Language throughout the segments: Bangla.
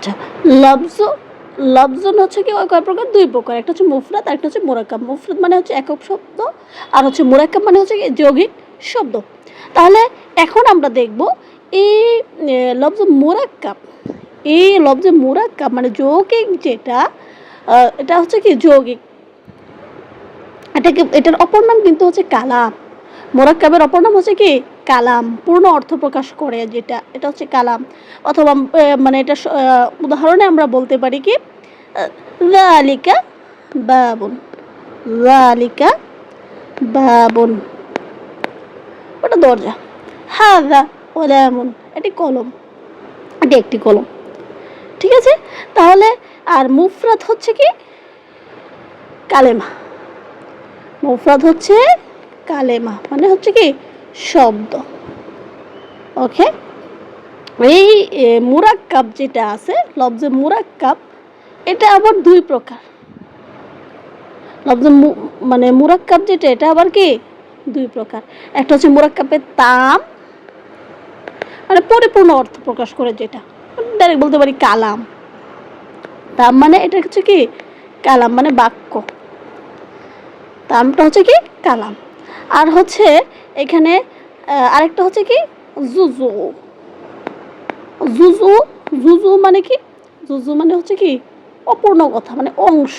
আচ্ছা লফজ, লফজন হচ্ছে কি কয় প্রকার দুই প্রকার। একটা হচ্ছে মুফরাত আর একটা হচ্ছে মোরাক্কাব। মুফরাত মানে হচ্ছে একক শব্দ, আর হচ্ছে মোরাক্কাব মানে হচ্ছে যৌগিক শব্দ। তাহলে এখন আমরা দেখব এই লফজ মোরাক্কাব এই লফজ মোরাক্কাব মানে যৌগিক যেটা এটা হচ্ছে কি, যৌগিক। এটাকে, এটার অপর নাম কিন্তু হচ্ছে কালাম। মোরাক্কাবের অপর নাম হচ্ছে কি কালাম, পূর্ণ অর্থ প্রকাশ করে যেটা, এটা হচ্ছে কালাম। অথবা মানে এটা উদাহরণে আমরা বলতে পারি কি রালিকা বাবুন রালিকা বাবুন। ওটা দরজা। হাদা ওলামুন, এটি কলম। এটি একটি কলম। ঠিক আছে? তাহলে, আর মুফরাত হচ্ছে কি? কালেমা। মুফরাদ হচ্ছে কালেমা। মানে হচ্ছে কি? শব্দ। ওকে? এই মুরাক্কাব যেটা আছে লফজে মুরাক্কাব এটা আবার দুই প্রকার। লফজে মু- মানে মুরাক্কাব যেটা, এটা আবার কি? দুই প্রকার। একটা হচ্ছে মুরাক্কাবের তাম মানে পরিপূর্ণ অর্থ প্রকাশ করে যেটা। ডাইরেক্ট বলতে পারি কালাম। তাম মানে এটা হচ্ছে কি? কালাম মানে বাক্য। তামটা হচ্ছে কি? কালাম। আর হচ্ছে এখানে আরেকটা হচ্ছে কি? জুজু। জুজু জুজু মানে কি? জুজু মানে হচ্ছে কি? অপূর্ণ কথা মানে অংশ।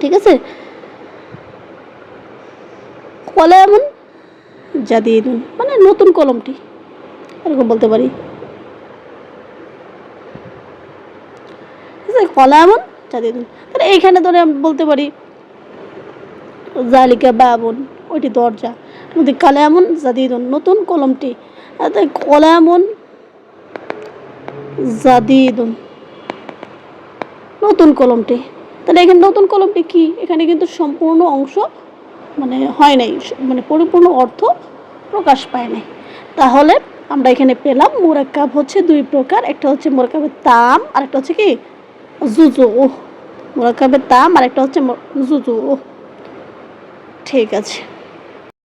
ঠিক আছে? কলামুন জাদিদুন মানে নতুন কলমটি, এরকম বলতে পারি। ঠিক আছে? কলামুন জাদিদুন। তাহলে এইখানে ধরে বলতে পারি জালিকা বাবুন ওইটি দরজা। যদি কালামুন জাদিদুন, নতুন কলমটি। তাই কলামুন জাদিদুন। নতুন কলমটি। তাহলে এখানে নতুন কলমটি কি? এখানে কিন্তু সম্পূর্ণ অংশ মানে হয় নাই মানে পরিপূর্ণ অর্থ প্রকাশ পায় নাই। তাহলে আমরা এখানে পেলাম মোরাক্কাব হচ্ছে দুই প্রকার। একটা হচ্ছে মোরাক্কাবের তাম আর একটা হচ্ছে কি? জুজু মোরাক্কাবের তাম আর একটা হচ্ছে জুজু ঠিক আছে।